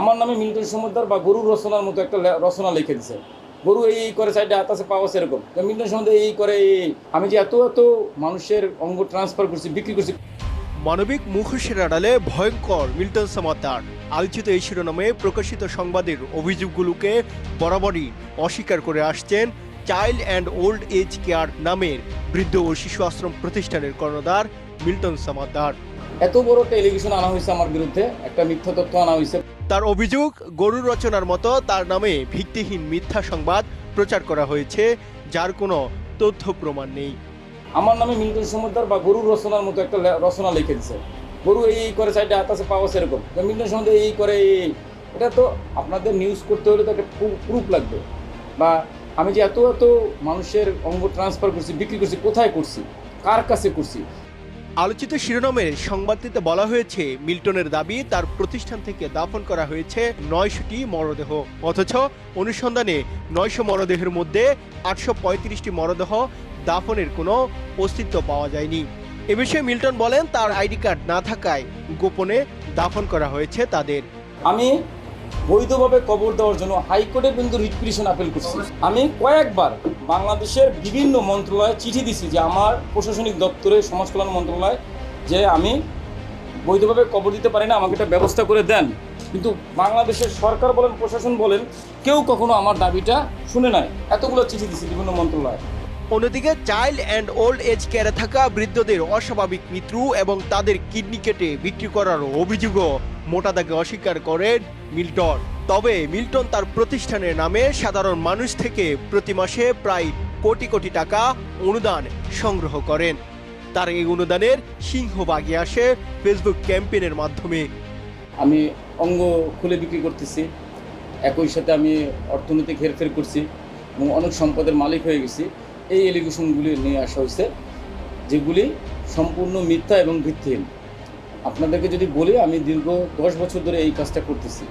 আমার নামে মিল্টন সমুদ্র বা গরুর রচনার মতো একটা রচনা লিখে দিছে। গরু এই করে সাইডে হাত আছে পাওয়া এরকম। তো মিল্টন সমুদ্র এই করে এই এই। আমি যে এত এত মানুষের অঙ্গ ট্রান্সফার করছি বিক্রি করছি। মানবিক মুখোশের আড়ালে ভয়ঙ্কর মিল্টন সামাতার আলোচিত এই শিরোনামে প্রকাশিত সংবাদের অভিযোগগুলোকে বরাবরই অস্বীকার করে আসছেন child and old age care নামের বৃদ্ধ ও শিশু আশ্রম প্রতিষ্ঠানের কর্ণধার মিল্টন সামাতার এত বড় টেলিভিশন আনা হয়েছে আমার বিরুদ্ধে একটা মিথ্যা তথ্য আনা হয়েছে। তার অভিযোগ, গরু রচনার মতো তার নামে ভিত্তিহীন মিথ্যা সংবাদ প্রচার করা হয়েছে, যার কোনো তথ্য প্রমাণ নেই। আমার নামে মিল্টন সমুদ্র বা গরুর রচনার মতো একটা রচনা লিখে দিছে। গরু এই করে সাইডে হাত আছে পাওয়া এরকম তো মিল্টন সমুদ্র এই করে এই। এটা তো আপনাদের নিউজ করতে হলে তো একটা প্রুফ লাগবে। বা আমি যে এত এত মানুষের অঙ্গ ট্রান্সফার করছি, বিক্রি করছি, কোথায় করছি? কার কাছে করছি? আলোচিত শিরোনামের সংবাদটিতে বলা হয়েছে, মিল্টনের দাবি তার প্রতিষ্ঠান থেকে দাফন করা হয়েছে নয়শোটি মরদেহ। অথচ অনুসন্ধানে নয়শো মরদেহের মধ্যে আটশো পঁয়ত্রিশটি মরদেহ দাফনের কোনো অস্তিত্ব পাওয়া যায়নি। এ বিষয়ে মিল্টন বলেন, তার আইডি কার্ড না থাকায় গোপনে দাফন করা হয়েছে তাদের। আমি বৈধভাবে কবর দেওয়ার জন্য হাইকোর্টে কিন্তু রিট পিটিশন আপিল করছি। আমি কয়েকবার বাংলাদেশের বিভিন্ন মন্ত্রণালয়ে চিঠি দিছি যে আমার প্রশাসনিক দপ্তরে, সমাজ কল্যাণ মন্ত্রণালয়, যে আমি বৈধভাবে কবর দিতে পারি না, আমাকে একটা ব্যবস্থা করে দেন। কিন্তু বাংলাদেশের সরকার বলেন, প্রশাসন বলেন, কেউ কখনো আমার দাবিটা শুনে নাই। এতগুলো চিঠি দিছি বিভিন্ন মন্ত্রণালয়ে। অন্যদিকে চাইল্ড অ্যান্ড ওল্ড এজ কেয়ারে থাকা বৃদ্ধদের অস্বাভাবিক মৃত্যু এবং তাদের কিডনি কেটে বিক্রি করার অভিযোগও। মোটা দাগে অস্বীকার করেন মিল্টন। তবে মিল্টন তার প্রতিষ্ঠানের নামে সাধারণ মানুষ থেকে প্রতি মাসে প্রায় কোটি কোটি টাকা অনুদান সংগ্রহ করেন। তার এই অনুদানের সিংহভাগই আসে ফেসবুক ক্যাম্পেইনের মাধ্যমে। আমি অঙ্গ খুলে বিক্রি করতেছি। একই সাথে আমি অর্থনৈতিক হেরফের করছি এবং অনেক সম্পদের মালিক হয়ে গেছি। এই এলিগেশনগুলি নিয়ে আসা হয়েছে, যেগুলি সম্পূর্ণ মিথ্যা এবং ভিত্তিহীন। আপনাদেরকে যদি বলি, আমি দীর্ঘ দশ বছর ধরে এই কাজটা করতেছি।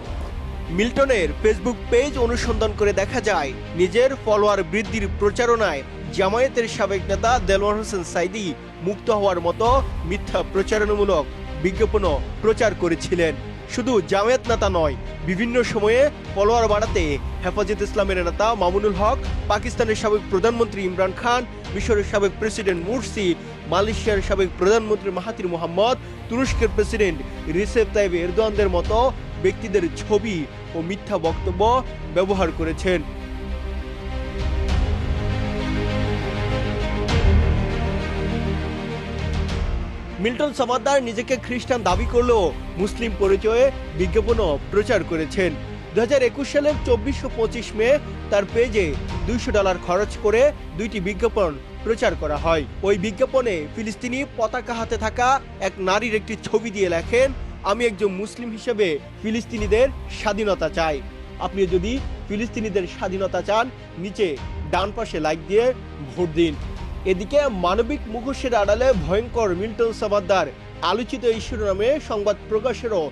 মিল্টনের ফেসবুক পেজ অনুসন্ধান করে দেখা যায়, নিজের ফলোয়ার বৃদ্ধির প্রচারণায় জামায়াতের সাবেক নেতা দেলোয়ার হোসেন সাইদি মুক্ত হওয়ার মতো মিথ্যা প্রচারণামূলক বিজ্ঞাপনও প্রচার করেছিলেন। শুধু জামায়াত নেতা নয় বিভিন্ন সময়ে ফলোয়ার বাড়াতে হেফাজত ইসলামের নেতা মামুনুল হক, পাকিস্তানের সাবেক প্রধানমন্ত্রী ইমরান খান, মিশরের সাবেক প্রেসিডেন্ট মুরসি, মালয়েশিয়ার সাবেক প্রধানমন্ত্রী মাহাতির মোহাম্মদ, তুরস্কের প্রেসিডেন্ট রিসেপ তাইব এরদোয়ানদের মতো ব্যক্তিদের ছবি ও মিথ্যা বক্তব্য ব্যবহার করেছেন। মিল্টন সমাদ্দার নিজেকে খ্রিস্টান দাবি করলেও মুসলিম পরিচয়ে বিজ্ঞাপনও প্রচার করেছেন। দু হাজার সালের চব্বিশ ও পঁচিশ মে তার পেজে দুইশো ডলার খরচ করে দুইটি বিজ্ঞাপন প্রচার করা হয়। ওই বিজ্ঞাপনে ফিলিস্তিনি পতাকা হাতে থাকা এক নারীর একটি ছবি দিয়ে লেখেন, আমি একজন মুসলিম হিসেবে ফিলিস্তিনিদের স্বাধীনতা চাই। আপনি যদি ফিলিস্তিনিদের স্বাধীনতা চান, নিচে ডান পাশে লাইক দিয়ে ভোট দিন। এদিকে মানবিক মুখোশের আড়ালে ভয়ঙ্কর মিল্টন সামাদ্দার। আলোচিত এই শিরোনামে সংবাদ প্রকাশেরও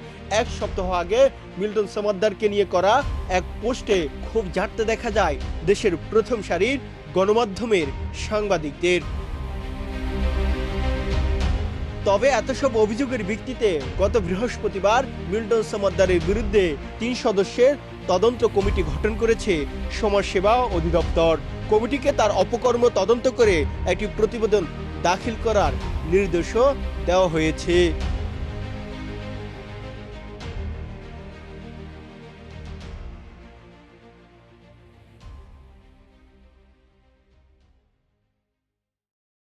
এক সপ্তাহ আগে মিল্টন সামাদ্দারকে নিয়ে করা এক পোস্টে খুব ঝাড়তে দেখা যায় দেশের প্রথম সারির গণমাধ্যমের সাংবাদিকদের। তবে এত সব অভিযোগের ভিত্তিতে গত বৃহস্পতিবার মিল্টন সামাদ্দারের বিরুদ্ধে তিন সদস্যের তদন্ত কমিটি গঠন করেছে সমাজসেবা অধিদপ্তর। কমিটিকে তার অপকর্ম তদন্ত করে একটি প্রতিবেদন দাখিল করার নির্দেশও দেওয়া হয়েছে।